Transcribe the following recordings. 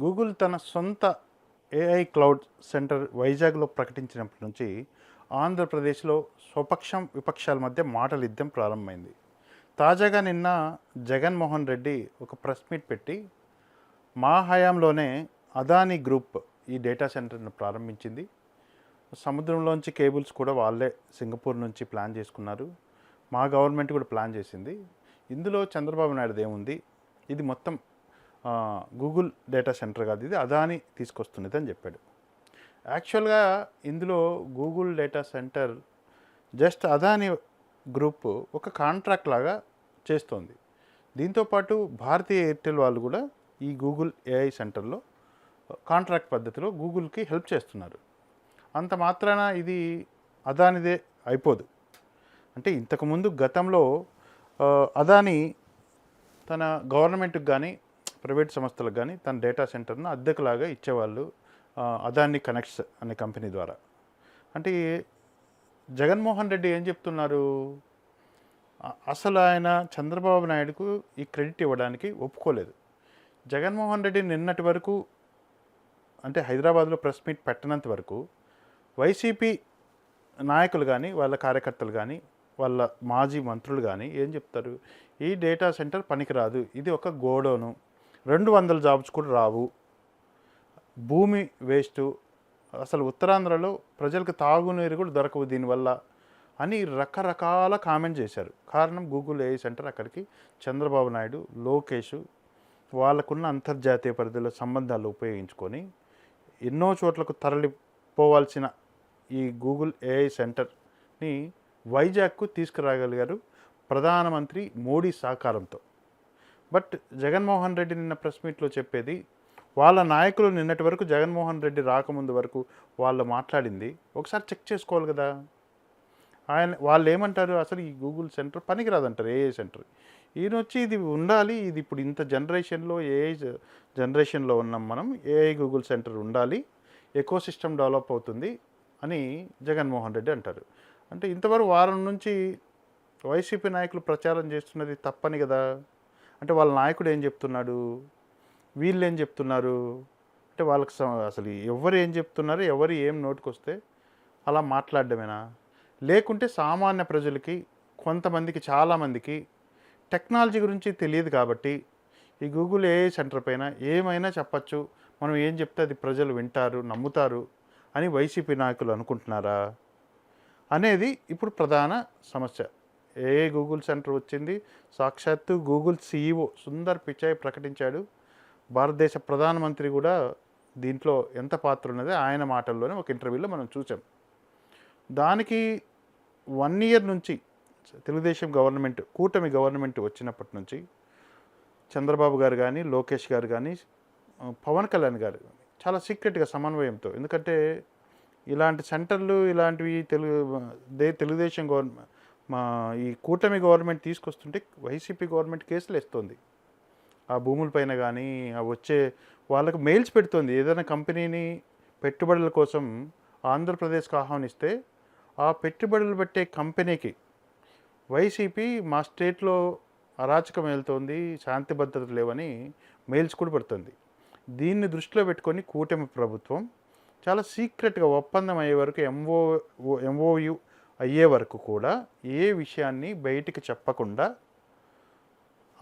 Google తన సొంత AI cloud centre వైజాగ్లో ప్రకటించినప్పటి నుంచి ఆంధ్రప్రదేశ్లో స్వపక్షం విపక్షాల మధ్య మాటల యుద్ధం ప్రారంభమైంది. తాజాగా నిన్న జగన్మోహన్ రెడ్డి ఒక ప్రెస్ మీట్ పెట్టి మా హయాంలోనే అదానీ గ్రూప్ ఈ డేటా సెంటర్ను ప్రారంభించింది. సముద్రంలోంచి కేబుల్స్ కూడా వాళ్ళే సింగపూర్ నుంచి ప్లాన్ చేసుకున్నారు. మా గవర్నమెంట్ కూడా ప్లాన్ చేసింది. ఇందులో చంద్రబాబు నాయుడు ఏముంది? ఇది మొత్తం గూగుల్ డేటా సెంటర్ కాదు ఇది అదాని తీసుకొస్తున్నది అని చెప్పాడు. యాక్చువల్గా ఇందులో Google data centre just Adani group ఒక కాంట్రాక్ట్ లాగా చేస్తోంది. దీంతోపాటు భారతీయ ఎయిర్టెల్ వాళ్ళు కూడా ఈ గూగుల్ ఏఐ సెంటర్లో కాంట్రాక్ట్ పద్ధతిలో గూగుల్కి హెల్ప్ చేస్తున్నారు. అంత మాత్రాన ఇది అదానిదే అయిపోదు. అంటే ఇంతకుముందు గతంలో అదాని తన గవర్నమెంట్కి కానీ ప్రైవేట్ సంస్థలకు కానీ తన డేటా సెంటర్ను అద్దెకులాగా ఇచ్చేవాళ్ళు అదాన్ని అదాని కనెక్ట్స్ అనే కంపెనీ ద్వారా. అంటే జగన్మోహన్ రెడ్డి ఏం చెప్తున్నారు? అసలు ఆయన చంద్రబాబు నాయుడుకు ఈ క్రెడిట్ ఇవ్వడానికి ఒప్పుకోలేదు. జగన్మోహన్ రెడ్డి నిన్నటి వరకు అంటే హైదరాబాద్లో ప్రెస్ మీట్ పెట్టనంత వరకు వైసీపీ నాయకులు కానీ వాళ్ళ కార్యకర్తలు కానీ వాళ్ళ మాజీ మంత్రులు కానీ ఏం చెప్తారు? ఈ డేటా సెంటర్ పనికిరాదు. ఇది ఒక గోడౌను. రెండు వందల జాబ్స్ కూడా రావు. భూమి వేస్టు అసలు ఉత్తరాంధ్రలో ప్రజలకు తాగునీరు కూడా దొరకవు దీనివల్ల అని రకరకాల కామెంట్ చేశారు. కారణం గూగుల్ ఏఐ సెంటర్ అక్కడికి చంద్రబాబు నాయుడు లోకేష్ వాళ్ళకున్న అంతర్జాతీయ పరిధిలో సంబంధాలు ఉపయోగించుకొని ఎన్నో చోట్లకు తరలిపోవాల్సిన ఈ గూగుల్ ఏఐ సెంటర్ని వైజాగ్కు తీసుకురాగలిగారు ప్రధానమంత్రి మోడీ సహకారంతో. బట్ జగన్మోహన్ రెడ్డి నిన్న ప్రెస్ మీట్లో చెప్పేది వాళ్ళ నాయకులు నిన్నటి వరకు జగన్మోహన్ రెడ్డి రాకముందు వరకు వాళ్ళు మాట్లాడింది. ఒకసారి చెక్ చేసుకోవాలి కదా. ఆయన వాళ్ళు ఏమంటారు? అసలు ఈ గూగుల్ సెంటర్ పనికిరాదంటారు ఏఐ సెంటర్. ఈయన వచ్చి ఇది ఉండాలి ఇది ఇప్పుడు ఇంత జనరేషన్లో ఏఐ జనరేషన్లో ఉన్నాం మనం ఏఐ గూగుల్ సెంటర్ ఉండాలి ఎకో సిస్టమ్ డెవలప్ అవుతుంది అని జగన్మోహన్ రెడ్డి అంటారు. అంటే ఇంతవరకు వారం నుంచి వైసీపీ నాయకులు ప్రచారం చేస్తున్నది తప్పని కదా. అంటే వాళ్ళ నాయకుడు ఏం చెప్తున్నాడు? వీళ్ళు ఏం చెప్తున్నారు? అంటే వాళ్ళకి అసలు ఎవరు ఏం చెప్తున్నారు? ఎవరు ఏం నోటుకొస్తే అలా మాట్లాడడమేనా? లేకుంటే సామాన్య ప్రజలకి కొంతమందికి చాలామందికి టెక్నాలజీ గురించి తెలియదు కాబట్టి ఈ గూగుల్ ఏఐ సెంటర్ పైన ఏమైనా చెప్పచ్చు. మనం ఏం చెప్తే అది ప్రజలు వింటారు నమ్ముతారు అని వైసీపీ నాయకులు అనుకుంటున్నారా? అనేది ఇప్పుడు ప్రధాన సమస్య. ఏ గూగుల్ సెంటర్ వచ్చింది? సాక్షాత్తు గూగుల్ సీఈఓ సుందర్ పిచాయ్ ప్రకటించాడు. భారతదేశ ప్రధానమంత్రి కూడా దీంట్లో ఎంత పాత్ర ఉన్నది? ఆయన మాటల్లోనే ఒక ఇంటర్వ్యూలో మనం చూసాం దానికి వన్ ఇయర్ నుంచి తెలుగుదేశం గవర్నమెంట్ కూటమి గవర్నమెంట్ వచ్చినప్పటి నుంచి చంద్రబాబు గారు కానీ లోకేష్ గారు కానీ పవన్ కళ్యాణ్ గారు కానీ చాలా సీక్రెట్గా సమన్వయంతో. ఎందుకంటే ఇలాంటి సెంటర్లు ఇలాంటివి తెలుగు దే తెలుగుదేశం గవర్నమెంట్ మా ఈ కూటమి గవర్నమెంట్ తీసుకొస్తుంటే వైసీపీ గవర్నమెంట్ కేసులు వేస్తుంది ఆ భూములపైన కానీ ఆ వచ్చే వాళ్ళకు మెయిల్స్ పెడుతుంది. ఏదైనా కంపెనీని పెట్టుబడుల కోసం ఆంధ్రప్రదేశ్కి ఆహ్వానిస్తే ఆ పెట్టుబడులు పెట్టే కంపెనీకి వైసీపీ మా స్టేట్లో అరాచకం వెళ్తోంది శాంతి భద్రత లేవని మెయిల్స్ కూడా పెడుతుంది. దీన్ని దృష్టిలో పెట్టుకొని కూటమి ప్రభుత్వం చాలా సీక్రెట్గా ఒప్పందం అయ్యే వరకు ఎంఓ ఎంఓయు అయ్యే వరకు కూడా ఏ విషయాన్ని బయటికి చెప్పకుండా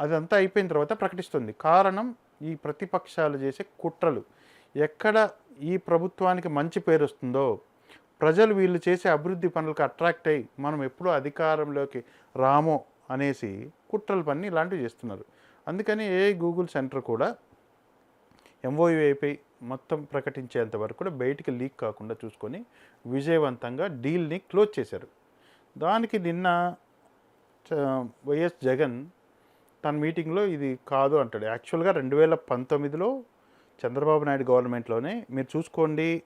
అదంతా అయిపోయిన తర్వాత ప్రకటిస్తుంది. కారణం ఈ ప్రతిపక్షాలు చేసే కుట్రలు. ఎక్కడ ఈ ప్రభుత్వానికి మంచి పేరు వస్తుందో ప్రజలు వీళ్ళు చేసే అభివృద్ధి పనులకు అట్రాక్ట్ అయ్యి మనం ఎప్పుడూ అధికారంలోకి రామో అనేసి కుట్రల పని ఇలాంటివి చేస్తున్నారు. అందుకని ఏ గూగుల్ సెంటర్ కూడా ఎంఓయూ అయిపోయి మొత్తం ప్రకటించేంత వరకు కూడా బయటికి లీక్ కాకుండా చూసుకొని విజయవంతంగా డీల్ని క్లోజ్ చేశారు. దానికి నిన్న చ- వైఎస్ జగన్ తన మీటింగ్లో ఇది కాదు అంటాడు. యాక్చువల్గా రెండు వేల పంతొమ్మిదిలో చంద్రబాబు నాయుడు గవర్నమెంట్లోనే మీరు చూసుకోండి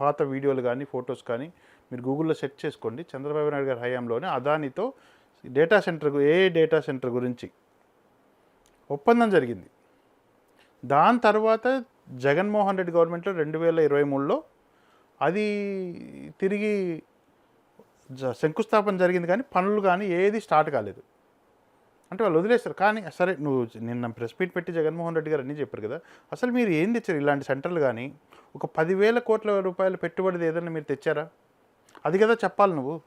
పాత వీడియోలు కానీ ఫొటోస్ కానీ మీరు గూగుల్లో సెర్చ్ చేసుకోండి. చంద్రబాబు నాయుడు గారి హయాంలోనే అదానితో డేటా సెంటర్ ఏ డేటా సెంటర్ గురించి ఒప్పందం జరిగింది. దాని తర్వాత జగన్మోహన్ రెడ్డి గవర్నమెంట్లో రెండు వేల ఇరవై మూడులో అది తిరిగి జ- శంకుస్థాపన జరిగింది కానీ పనులు కానీ ఏది స్టార్ట్ కాలేదు. అంటే వాళ్ళు వదిలేస్తారు. కానీ సరే నువ్వు నిన్న ప్రెస్ మీట్ పెట్టి జగన్మోహన్ రెడ్డి గారు అన్నీ చెప్పారు కదా అసలు మీరు ఏం తెచ్చారు ఇలాంటి సెంటర్లు కానీ? ఒక పదివేల కోట్ల రూపాయల పెట్టుబడిది ఏదైనా మీరు తెచ్చారా? అది కదా చెప్పాలి నువ్వు.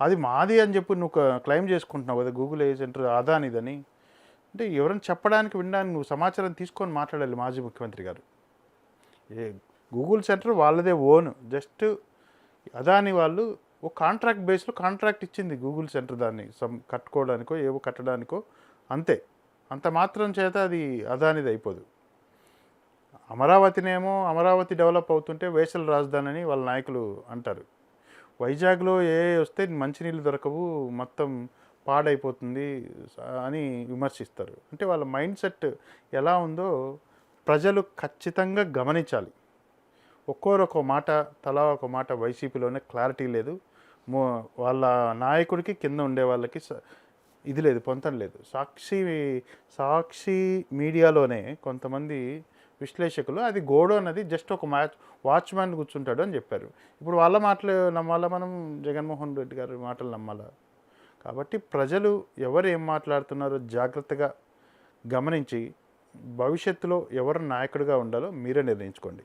అది మాది అని చెప్పి నువ్వు క్లెయిమ్ చేసుకుంటున్నావు కదా గూగుల్ ఏ సెంటర్ అదానిదని అంటే ఎవరైనా చెప్పడానికి వినడానికి నువ్వు సమాచారం తీసుకొని మాట్లాడాలి మాజీ ముఖ్యమంత్రి గారు. ఏ గూగుల్ సెంటర్ వాళ్ళదే ఓన్. జస్ట్ అదాని వాళ్ళు ఓ కాంట్రాక్ట్ బేస్లో కాంట్రాక్ట్ ఇచ్చింది గూగుల్ సెంటర్ దాన్ని సమ్ కట్టుకోవడానికో ఏవో కట్టడానికో. అంతే. అంత మాత్రం చేత అది అదానిది అయిపోదు. అమరావతినేమో అమరావతి డెవలప్ అవుతుంటే వేసల రాజధాని అని వాళ్ళ నాయకులు అంటారు. వైజాగ్లో ఏ వస్తే మంచినీళ్ళు దొరకవు మొత్తం పాడైపోతుంది అని విమర్శిస్తారు. అంటే వాళ్ళ మైండ్ సెట్ ఎలా ఉందో ప్రజలు ఖచ్చితంగా గమనించాలి. ఒక్కోరొక మాట తలా ఒక మాట వైసీపీలోనే క్లారిటీ లేదు. వాళ్ళ నాయకుడికి కింద ఉండే వాళ్ళకి స- ఇది లేదు పొంతం లేదు. సాక్షి సాక్షి మీడియాలోనే కొంతమంది విశ్లేషకులు అది గోడో అన్నది జస్ట్ ఒక మ్యాచ్ వాచ్మ్యాన్ కూర్చుంటాడు అని చెప్పారు. ఇప్పుడు వాళ్ళ మాటలు నమ్మాలా మనం? జగన్మోహన్ రెడ్డి గారి మాటలు నమ్మాలా? కాబట్టి ప్రజలు ఎవరు ఏం మాట్లాడుతున్నారో జాగ్రత్తగా గమనించి భవిష్యత్తులో ఎవరు నాయకుడిగా ఉండాలో మీరే నిర్ణయించుకోండి.